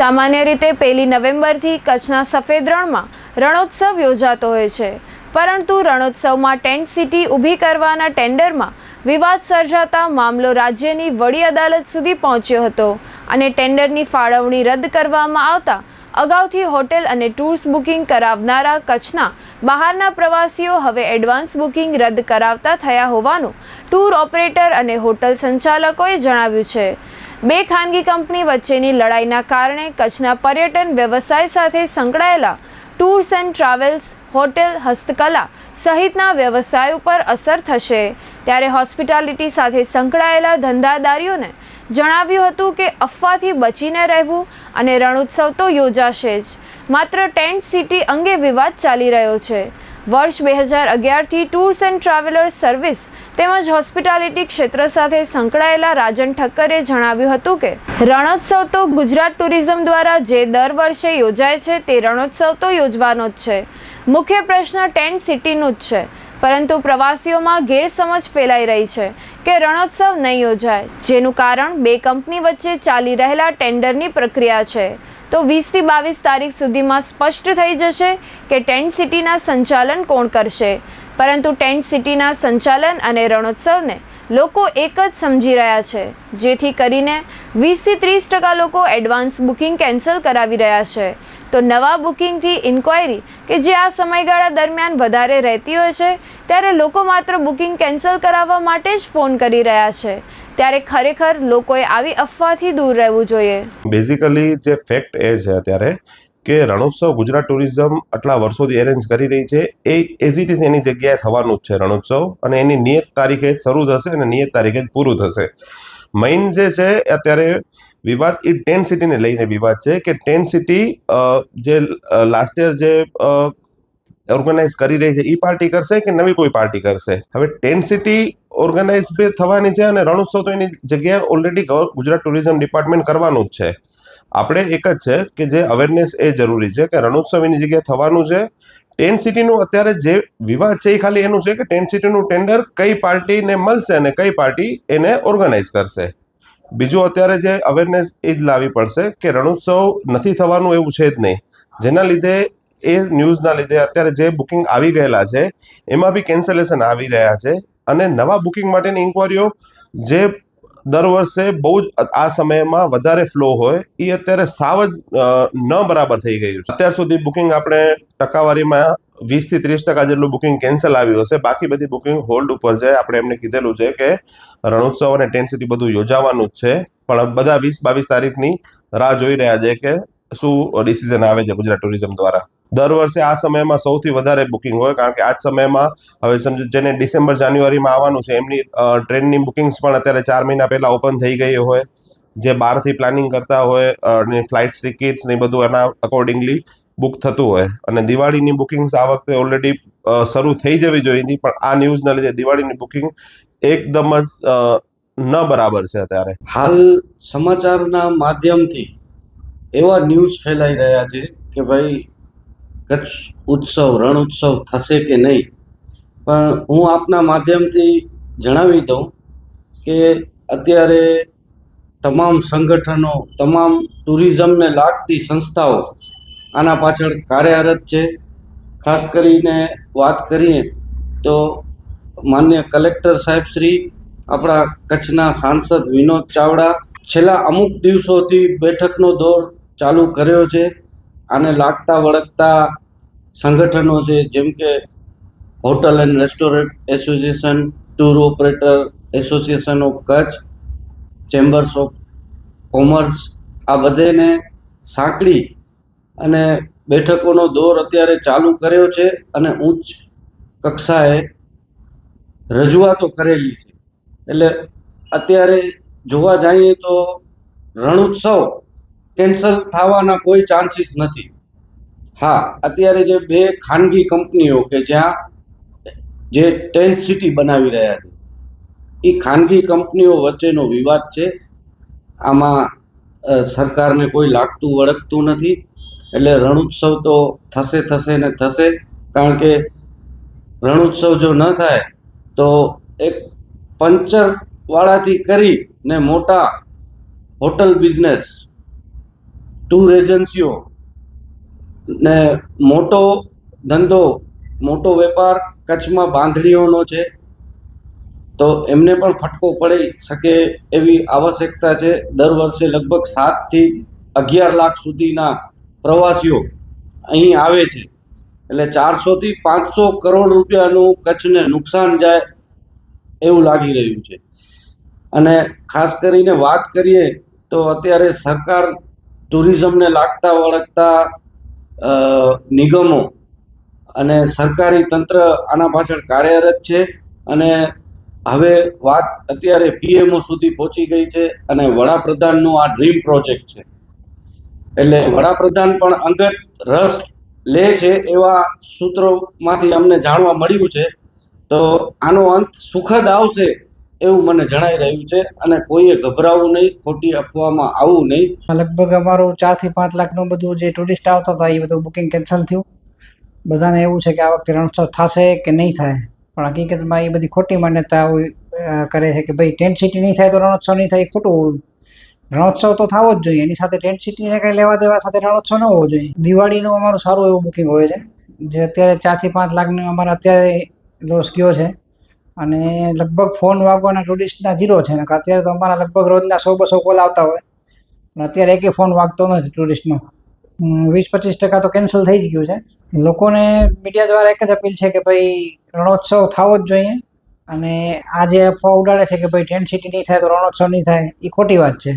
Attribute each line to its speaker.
Speaker 1: સામાન્ય રીતે પહેલી નવેમ્બરથી કચ્છના સફેદ રણમાં રણોત્સવ યોજાતો હોય છે. પરંતુ રણોત્સવમાં ટેન્ટ સિટી ઊભી કરવાના ટેન્ડરમાં વિવાદ સર્જાતા મામલો રાજ્યની વડી અદાલત સુધી પહોંચ્યો હતો અને ટેન્ડરની ફાળવણી રદ કરવામાં આવતા અગાઉથી હોટેલ અને ટૂર્સ બુકિંગ કરાવનારા કચ્છના બહારના પ્રવાસીઓ હવે એડવાન્સ બુકિંગ રદ કરાવતા થયા હોવાનું ટૂર ઓપરેટર અને હોટલ સંચાલકોએ જણાવ્યું છે. બે ખાનગી કંપની વચ્ચેની લડાઈના કારણે કચ્છના પર્યટન વ્યવસાય સાથે સંકળાયેલા ટૂર્સ એન્ડ ટ્રાવેલ્સ, હોટેલ, હસ્તકલા સહિતના વ્યવસાય ઉપર અસર થશે. ત્યારે હોસ્પિટાલિટી સાથે સંકળાયેલા ધંધાદારીઓને જણાવ્યું હતું કે અફવાથી બચીને રહેવું અને રણોત્સવ તો યોજાશે જ. માત્ર ટેન્ટ સિટી અંગે વિવાદ ચાલી રહ્યો છે. વર્ષ બે હજાર અગિયારથી ટૂર્સ એન્ડ ટ્રાવેલર્સ સર્વિસ તેમજ હોસ્પિટાલિટી ક્ષેત્ર સાથે સંકળાયેલા રાજન ઠક્કરે જણાવ્યું હતું કે, રણોત્સવ તો ગુજરાત ટુરિઝમ દ્વારા જે દર વર્ષે યોજાય છે તે રણોત્સવ તો યોજવાનો જ છે. મુખ્ય પ્રશ્ન ટેન્ટ સિટીનું જ છે. પરંતુ પ્રવાસીઓમાં ગેરસમજ ફેલાઈ રહી છે કે રણોત્સવ નહીં યોજાય, જેનું કારણ બે કંપની વચ્ચે ચાલી રહેલા ટેન્ડરની પ્રક્રિયા છે. તો વીસથી બાવીસ તારીખ સુધીમાં સ્પષ્ટ થઈ જશે કે ટેન્ટ સિટીના સંચાલન કોણ કરશે. પરંતુ ટેન્ટ સિટીના સંચાલન અને રણોત્સવને લોકો એક જ સમજી રહ્યા છે, જેથી કરીને વીસથી ત્રીસ ટકા લોકો એડવાન્સ બુકિંગ કેન્સલ કરાવી રહ્યા છે. તો નવા બુકિંગથી ઇન્ક્વાયરી કે જે આ સમયગાળા દરમિયાન વધારે રહેતી હોય છે, ત્યારે લોકો માત્ર બુકિંગ કેન્સલ કરાવવા માટે જ ફોન કરી રહ્યા છે. ત્યારે ખરેખર લોકોએ આવી અફવાથી દૂર રહેવું જોઈએ.
Speaker 2: બેઝિકલી જે ફેક્ટ એ છે અત્યારે કે રણોત્સવ ગુજરાત ટુરિઝમ આટલા વર્ષોથી એરેન્જ કરી રહી છે. એ એઝ ઇટ ઇઝ એની જગ્યાએ થવાનું જ છે રણોત્સવ અને એની નિયત તારીખે શરૂ થશે અને નિયત તારીખે જ પૂરું થશે. મેઇન જે છે અત્યારે વિવાદ એ ટેન સિટીને લઈને વિવાદ છે કે ટેન સિટી જે લાસ્ટ યર જે ઓર્ગેનાઇઝ કરી રહી છે એ પાર્ટી કરશે કે નવી કોઈ પાર્ટી કરશે? હવે ટેન સિટી ઓર્ગેનાઇઝ બી થવાની છે અને રણોત્સવ તો એની જગ્યાએ ઓલરેડી ગુજરાત ટુરિઝમ ડિપાર્ટમેન્ટ કરવાનું જ છે. આપણે એક જ છે કે જે અવેરનેસ એ જરૂરી છે કે રણોત્સવ એની જગ્યાએ થવાનું છે. ટેન્ટ સિટીનું અત્યારે જે વિવાદ છે એ ખાલી એનું છે કે ટેન્ટ સિટીનું ટેન્ડર કઈ પાર્ટીને મળશે અને કઈ પાર્ટી એને ઓર્ગેનાઇઝ કરશે. બીજું અત્યારે જે અવેરનેસ એ જ લાવવી પડશે કે રણોત્સવ નથી થવાનું એવું છે જ નહીં. જેના લીધે એ ન્યૂઝના લીધે અત્યારે જે બુકિંગ આવી ગયેલા છે, એમાં બી કેન્સલેશન આવી રહ્યા છે. અને નવા બુકિંગ માટેની ઇન્કવાયરીઓ જે દર વર્ષે બહુ જ આ સમયમાં વધારે ફ્લો હોય એ અત્યારે સાવ જ ન બરાબર થઈ ગયું છે. અત્યાર સુધી બુકિંગ આપણે ટકાવારીમાં વીસથી ત્રીસ ટકા જેટલું બુકિંગ કેન્સલ આવ્યું હશે. બાકી બધી બુકિંગ હોલ્ડ ઉપર છે. આપણે એમને કીધેલું છે કે રણોત્સવ અને ટેન્ટ સિટી બધું યોજાવાનું જ છે. પણ બધા વીસ બાવીસ તારીખની રાહ જોઈ રહ્યા છે કે શું ડિસિઝન આવે છે ગુજરાત ટુરિઝમ દ્વારા. દર વર્ષે આ સમયમાં સૌથી વધારે બુકિંગ હોય, કારણ કે આ જ સમયમાં, હવે સમજો જેને ડિસેમ્બર, જાન્યુઆરીમાં આવવાનું છે, એમની ટ્રેનની બુકિંગ્સ પણ અત્યારે ચાર મહિના પહેલાં ઓપન થઈ ગઈ હોય. જે બહારથી પ્લાનિંગ કરતા હોય અને ફ્લાઇટ્સ ટિકિટ્સ ને બધું એના અકોર્ડિંગલી બુક થતું હોય. અને દિવાળીની બુકિંગ્સ આ વખતે ઓલરેડી શરૂ થઈ જવી જોઈએ હતી પણ આ ન્યૂઝના લીધે દિવાળીની બુકિંગ એકદમ જ ન બરાબર છે અત્યારે.
Speaker 3: હાલ સમાચારના માધ્યમથી એવા ન્યૂઝ ફેલાઈ રહ્યા છે કે ભાઈ કચ્છ ઉત્સવ, રણ ઉત્સવ થશે કે નહીં? પણ હું આપના માધ્યમથી જણાવી દઉં કે અત્યારે તમામ સંગઠનો, તમામ ટુરિઝમને લાગતી સંસ્થાઓ આના પાછળ કાર્યરત છે. ખાસ કરીને વાત કરીએ તો માન્ય કલેક્ટર સાહેબ શ્રી, આપણા કચ્છના સાંસદ વિનોદ ચાવડા છેલ્લા અમુક દિવસોથી બેઠકનો દોર ચાલુ કર્યો છે. આને લાગતા વળગતા સંગઠનો છે, જેમ કે hotel and restaurant association, tour operator association of Kutch, chambers of commerce, આ બધેને સાંકળી અને બેઠકોનો દોર અત્યારે ચાલુ કર્યો છે અને ઉચ્ચ કક્ષાએ રજૂઆતો કરેલી છે. એટલે અત્યારે જોવા જઈએ તો રણોત્સવ કેન્સલ થવાના કોઈ ચાન્સીસ નથી. હા, અત્યારે જે બે ખાનગી કંપનીઓ કે જ્યાં જે ટેન્ટ સિટી બનાવી રહ્યા છે એ ખાનગી કંપનીઓ વચ્ચેનો વિવાદ છે. આમાં સરકારને કોઈ લાગતું વળગતું નથી. એટલે રણોત્સવ તો થશે થશે ને થશે. કારણ કે રણોત્સવ જો ન થાય, તો એક પંચરવાળાથી કરીને મોટા હોટલ બિઝનેસ ટૂર એજન્સીઓ ને મોટો ધંધો, મોટો વેપાર કચ્છમાં બાંધણીઓનો છે, તો એમને પણ ફટકો પડી શકે એવી આવશ્યકતા છે. દર વર્ષે લગભગ સાતથી અગિયાર લાખ સુધીના પ્રવાસીઓ અહીં આવે છે. એટલે ચારસોથી પાંચસો કરોડ રૂપિયાનું કચ્છને નુકસાન જાય એવું લાગી રહ્યું છે. અને ખાસ કરીને વાત કરીએ તો અત્યારે સરકાર ટુરિઝમને લાગતા વળગતા નિગમો અને સરકારી તંત્ર આના પાછળ કાર્યરત છે અને હવે વાત અત્યારે પીએમઓ સુધી પહોંચી ગઈ છે અને વડાપ્રધાનનું આ ડ્રીમ પ્રોજેક્ટ છે. એટલે વડાપ્રધાન પણ અંગત રસ લે છે એવા સૂત્રોમાંથી અમને જાણવા મળ્યું છે. તો આનો અંત સુખદ આવશે એવું મને જણાઈ રહ્યું છે અને કોઈએ ગભરાવું નહીં, ખોટી અફવામાં આવવું નહીં.
Speaker 4: લગભગ અમારું ચારથી પાંચ લાખનું બધું જે ટુરિસ્ટ આવતા હતા, એ બધું બુકિંગ કેન્સલ થયું. બધાને એવું છે કે આ વખતે રણોત્સવ થશે કે નહીં થાય? પણ હકીકતમાં એ બધી ખોટી માન્યતા કરે છે કે ભાઈ ટેન્ટ સિટી નહીં થાય તો રણોત્સવ નહીં થાય ખોટું રણોત્સવ તો થવો જ જોઈએ, એની સાથે ટેન્ટ સિટીને કંઈ લેવા દેવા સાથે રણોત્સવ ન હોવો જોઈએ. દિવાળીનું અમારું સારું એવું બુકિંગ હોય છે. જે અત્યારે ચારથી પાંચ લાખનું અમારા અત્યારે લોસ ગયો છે. અને લગભગ ફોન વાગવાના ટુરિસ્ટના ઝીરો છે. ને અત્યારે તો અમારા લગભગ રોજના સો બસો કોલ આવતા હોય. પણ અત્યારે એકે ફોન વાગતો નથી ટુરિસ્ટનો. વીસ પચીસ ટકા તો કેન્સલ થઈ જ ગયું છે. લોકોને મીડિયા દ્વારા એક જ અપીલ છે કે ભાઈ રણોત્સવ થવો જ જોઈએ. અને આ જે અફવા ઉડાડે છે કે ભાઈ ટેન્ટ સિટી નહીં થાય તો રણોત્સવ નહીં થાય, એ ખોટી વાત છે.